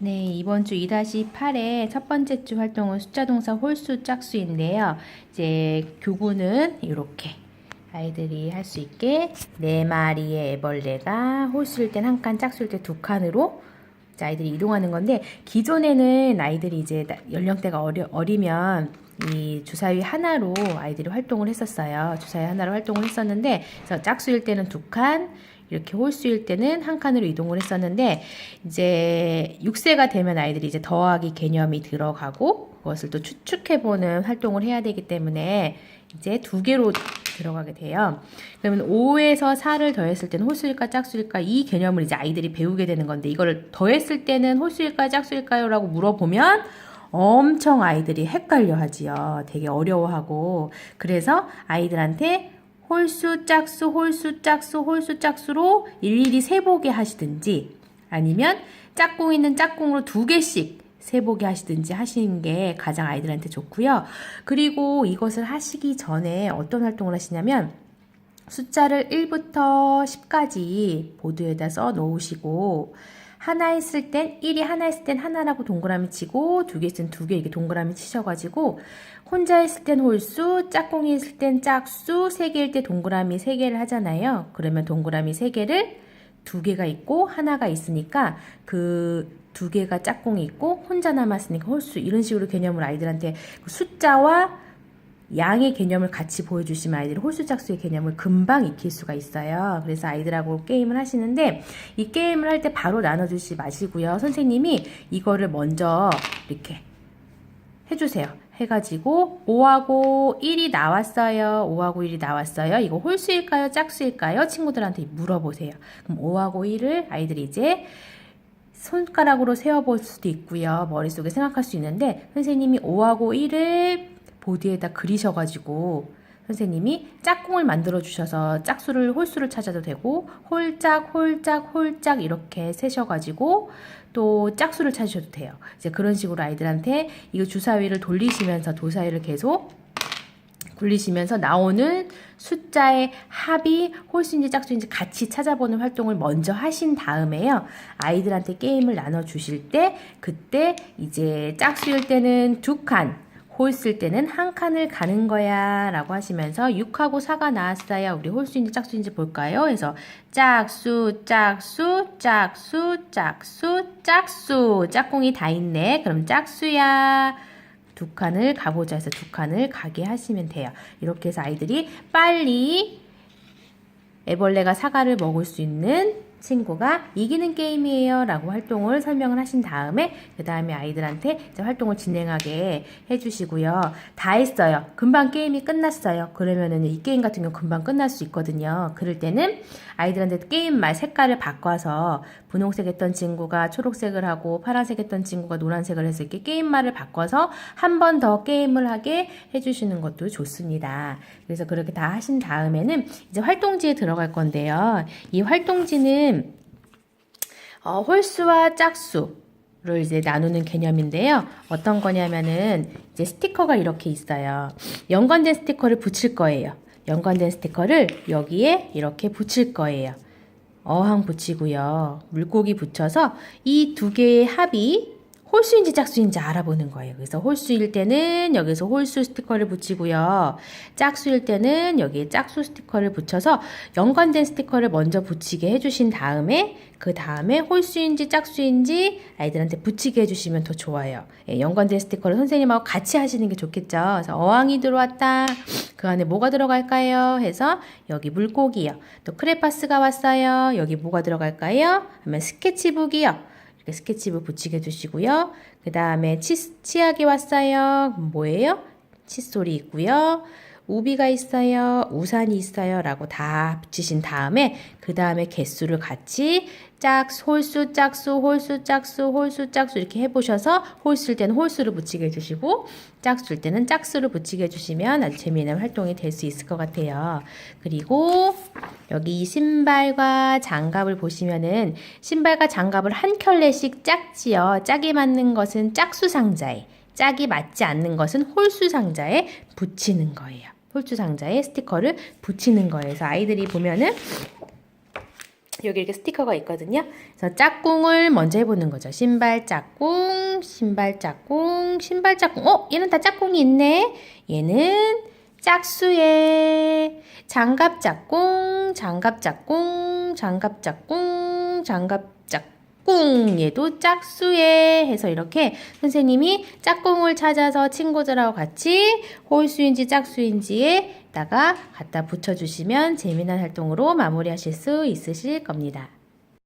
네, 이번 주 2-8의 첫 번째 주 활동은 숫자 동사 홀수 짝수인데요. 이제 교구는 이렇게 아이들이 할 수 있게 네 마리의 애벌레가 홀수일 땐 한 칸, 짝수일 때 두 칸으로 아이들이 이동하는 건데 기존에는 아이들이 이제 나- 연령대가 어려, 어리면 이 주사위 하나로 아이들이 활동을 했었어요. 주사위 하나로 활동을 했었는데 그래서 짝수일 때는 두 칸, 이렇게 홀수일 때는 한 칸으로 이동을 했었는데 이제 6세가 되면 아이들이 이제 더하기 개념이 들어가고 그것을 또 추측해보는 활동을 해야 되기 때문에 이제 두 개로 들어가게 돼요. 그러면 5에서 4를 더했을 때는 홀수일까 짝수일까 이 개념을 이제 아이들이 배우게 되는 건데 이거를 더했을 때는 홀수일까 짝수일까요? 라고 물어보면 엄청 아이들이 헷갈려 하지요. 되게 어려워하고. 그래서 아이들한테 홀수, 짝수, 홀수, 짝수, 홀수, 짝수로 일일이 세보게 하시든지 아니면 짝꿍 있는 짝꿍으로 두 개씩 세보게 하시든지 하시는 게 가장 아이들한테 좋고요. 그리고 이것을 하시기 전에 어떤 활동을 하시냐면 숫자를 1부터 10까지 보드에다 써 놓으시고 하나 있을 땐 1이 하나 있을 땐 하나라고 동그라미 치고 두 개 있을 땐 두 개 이렇게 동그라미 치셔가지고 혼자 있을 땐 홀수, 짝꿍이 있을 땐 짝수, 세 개일 때 동그라미 세 개를 하잖아요. 그러면 동그라미 세 개를 두 개가 있고 하나가 있으니까 그 두 개가 짝꿍이 있고 혼자 남았으니까 홀수 이런 식으로 개념을 아이들한테 그 숫자와 양의 개념을 같이 보여주시면 아이들이 홀수짝수의 개념을 금방 익힐 수가 있어요. 그래서 아이들하고 게임을 하시는데 이 게임을 할 때 바로 나눠주지 마시고요. 선생님이 이거를 먼저 이렇게 해주세요. 해가지고 5하고 1이 나왔어요. 5하고 1이 나왔어요. 이거 홀수일까요? 짝수일까요? 친구들한테 물어보세요. 그럼 5하고 1을 아이들이 이제 손가락으로 세어볼 수도 있고요. 머릿속에 생각할 수 있는데 선생님이 5하고 1을 보드에다 그리셔가지고 선생님이 짝꿍을 만들어 주셔서 짝수를 홀수를 찾아도 되고 홀짝 홀짝 홀짝 이렇게 세셔가지고 또 짝수를 찾으셔도 돼요. 이제 그런 식으로 아이들한테 이거 주사위를 돌리시면서 도사위를 계속 굴리시면서 나오는 숫자의 합이 홀수인지 짝수인지 같이 찾아보는 활동을 먼저 하신 다음에요. 아이들한테 게임을 나눠 주실 때 그때 이제 짝수일 때는 두 칸, 홀수일 때는 한 칸을 가는 거야 라고 하시면서 6하고 4가 나왔어요. 우리 홀수인지 짝수인지 볼까요? 그래서 짝수, 짝수, 짝수, 짝수, 짝수. 짝꿍이 다 있네. 그럼 짝수야. 두 칸을 가보자 해서 두 칸을 가게 하시면 돼요. 이렇게 해서 아이들이 빨리 애벌레가 사과를 먹을 수 있는 친구가 이기는 게임이에요 라고 활동을 설명을 하신 다음에 그 다음에 아이들한테 이제 활동을 진행하게 해주시고요. 다 했어요. 금방 게임이 끝났어요. 그러면은 이 게임 같은 경우 금방 끝날 수 있거든요. 그럴 때는 아이들한테 게임 말 색깔을 바꿔서 분홍색 했던 친구가 초록색을 하고 파란색 했던 친구가 노란색을 해서 이렇게 게임 말을 바꿔서 한 번 더 게임을 하게 해주시는 것도 좋습니다. 그래서 그렇게 다 하신 다음에는 이제 활동지에 들어갈 건데요. 이 활동지는 어, 홀수와 짝수 를 이제 나누는 개념인데요. 어떤 거냐면은 이제 스티커가 이렇게 있어요. 연관된 스티커를 붙일 거예요. 연관된 스티커를 여기에 이렇게 붙일 거예요. 어항 붙이고요. 물고기 붙여서 이 두 개의 합이 홀수인지 짝수인지 알아보는 거예요. 그래서 홀수일 때는 여기서 홀수 스티커를 붙이고요. 짝수일 때는 여기에 짝수 스티커를 붙여서 연관된 스티커를 먼저 붙이게 해주신 다음에 그 다음에 홀수인지 짝수인지 아이들한테 붙이게 해주시면 더 좋아요. 예, 연관된 스티커를 선생님하고 같이 하시는 게 좋겠죠. 그래서 어항이 들어왔다. 그 안에 뭐가 들어갈까요? 해서 여기 물고기요. 또 크레파스가 왔어요. 여기 뭐가 들어갈까요? 하면 스케치북이요. 이렇게 스케치북 붙이게 해주시고요. 그 다음에 치, 치약이 왔어요. 뭐예요? 칫솔이 있고요. 우비가 있어요. 우산이 있어요. 라고 다 붙이신 다음에 그 다음에 개수를 같이 짝, 홀수, 짝수, 홀수, 짝수, 홀수, 짝수 이렇게 해보셔서 홀수일 때는 홀수를 붙이게 해주시고 짝수일 때는 짝수를 붙이게 해주시면 아주 재미있는 활동이 될 수 있을 것 같아요. 그리고 여기 신발과 장갑을 보시면은 신발과 장갑을 한 켤레씩 짝지요. 짝이 맞는 것은 짝수 상자에 짝이 맞지 않는 것은 홀수 상자에 붙이는 거예요. 홀수 상자에 스티커를 붙이는 거예요. 아이들이 보면은 여기 이렇게 스티커가 있거든요. 그래서 짝꿍을 먼저 해보는 거죠. 신발 짝꿍, 신발 짝꿍, 신발 짝꿍. 어, 얘는 다 짝꿍이 있네. 얘는 짝수예. 장갑 짝꿍, 장갑 짝꿍, 장갑 짝꿍, 장갑 짝꿍. 얘도 짝수예. 해서 이렇게 선생님이 짝꿍을 찾아서 친구들하고 같이 홀수인지 짝수인지에다가 갖다 붙여주시면 재미난 활동으로 마무리하실 수 있으실 겁니다.